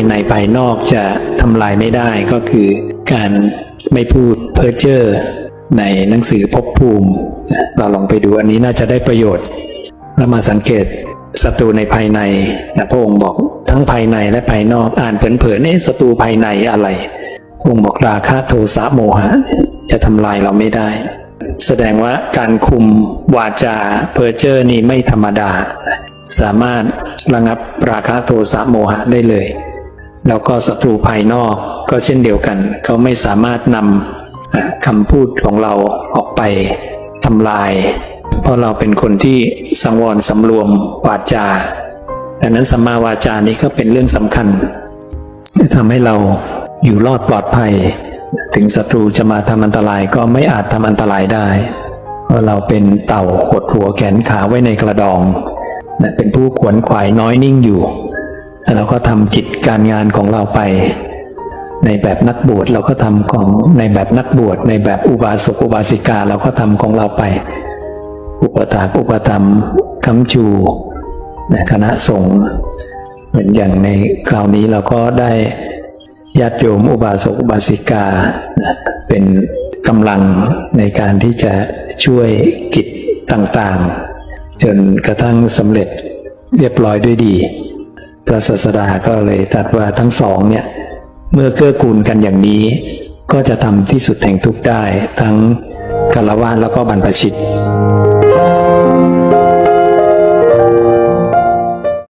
ายในภายนอกจะทำลายไม่ได้ก็คือการไม่พูดเพ้อเจ้อในหนังสือภพภูมิ เราลองไปดูอันนี้น่าจะได้ประโยชน์แล้วมาสังเกตศัตรูในภายในนะพระองค์บอกทั้งภายในและภายนอกอ่านเผลอๆนี่ศัตรูภายในอะไรพระองค์บอกราคะโทสะโมหะ จะทำลายเราไม่ได้ แสดงว่าการคุมวาจาเพอเจอร์นี่ไม่ธรรมดา สามารถระงับราคะโทสะโมหะได้เลย แล้วก็ศัตรูภายนอกก็เช่นเดียวกัน เขาไม่สามารถนำคำพูดของเราออกไปทำลาย เพราะเราเป็นคนที่สังวรสำรวมวาจาดังนั้นสัมมาวาจานี้ก็เป็นเรื่องสำคัญที่ทำให้เราอยู่รอดปลอดภัย ถึงศัตรูจะมาทำอันตรายก็ไม่อาจทำอันตรายได้ เพราะเราเป็นเต่าหดหัวแขนขาไว้ในกระดอง เป็นผู้ขวนขวายน้อยนิ่งอยู่ แล้วเราก็ทำกิจการงานของเราไป ในแบบนักบวชเราก็ทำของในแบบนักบวชในแบบอุบาสกอุบาสิกาเราก็ทำของเราไป อุปถากอุปธรรมคำชูคณะสงฆ์เหมือนอย่างในคราวนี้เราก็ได้ญาติโยมอุบาสกอุบาสิกาเป็นกำลังในการที่จะช่วยกิจต่างๆ จนกระทั่งสำเร็จเรียบร้อยด้วยดี พระศาสดาก็เลยตรัสว่าทั้งสองเนี่ย เมื่อเกื้อกูลกันอย่างนี้ ก็จะทำที่สุดแห่งทุกได้ทั้งกาลวานแล้วก็บรรพชิต